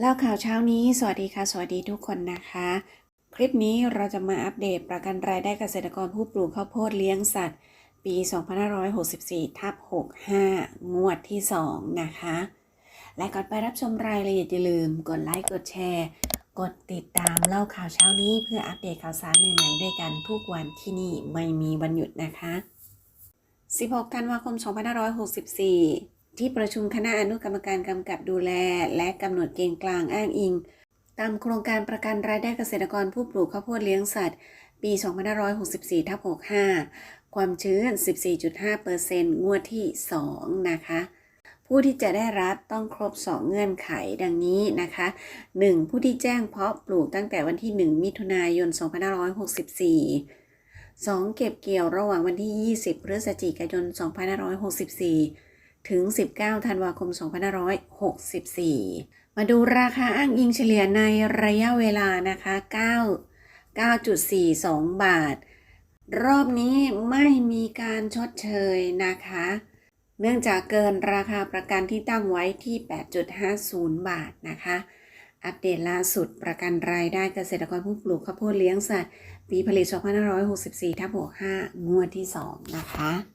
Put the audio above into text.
เล่าข่าวเช้านี้ สวัสดีค่ะ สวัสดีทุกคนนะคะ คลิปนี้เราจะมาอัปเดตประกันรายได้เกษตรกรผู้ปลูกข้าวโพดเลี้ยงสัตว์ ปี 2564 ทับ 65 งวดที่ 2 นะคะ และก่อนไปรับชมรายละเอียดอย่าลืม กดไลค์กดแชร์ กดติดตามเล่าข่าวเช้านี้เพื่ออัปเดตข่าวสารใหม่ๆด้วยกันทุกวันที่นี่ไม่มีวันหยุดนะคะ 16 ธันวาคม 2564 ที่ประชุมคณะอนุกรรมการกำกับดูแล และกำหนดเกณฑ์กลางอ้างอิง ตามโครงการประกันรายได้เกษตรกรผู้ปลูกข้าวโพดเลี้ยงสัตว์ ปี 2564ทับ65 ความชื้น 14.5%งวดที่ 2 นะคะ ผู้ที่จะได้รับต้องครบ 2 เงื่อนไขดังนี้นะคะ 1. ผู้ที่แจ้งเพาะปลูกตั้งแต่วันที่ 1 มิถุนายน 2564 2. เก็บเกี่ยวระหว่างวันที่ 20 พฤศจิกายน 2564 ถึง 19 ธันวาคม 2564 มาดูราคาอ้างอิงเฉลี่ยในระยะเวลานะคะ 9 9.42 บาท รอบนี้ไม่มีการชดเชยนะคะ เนื่องจากเกินราคาประกันที่ตั้งไว้ที่ 8.50 บาทนะคะ อัปเดตล่าสุดประกันรายได้เกษตรกรผู้ปลูกข้าวโพดเลี้ยงสัตว์ ปีผลิต 2564ทับ65งวดที่ 2 นะคะ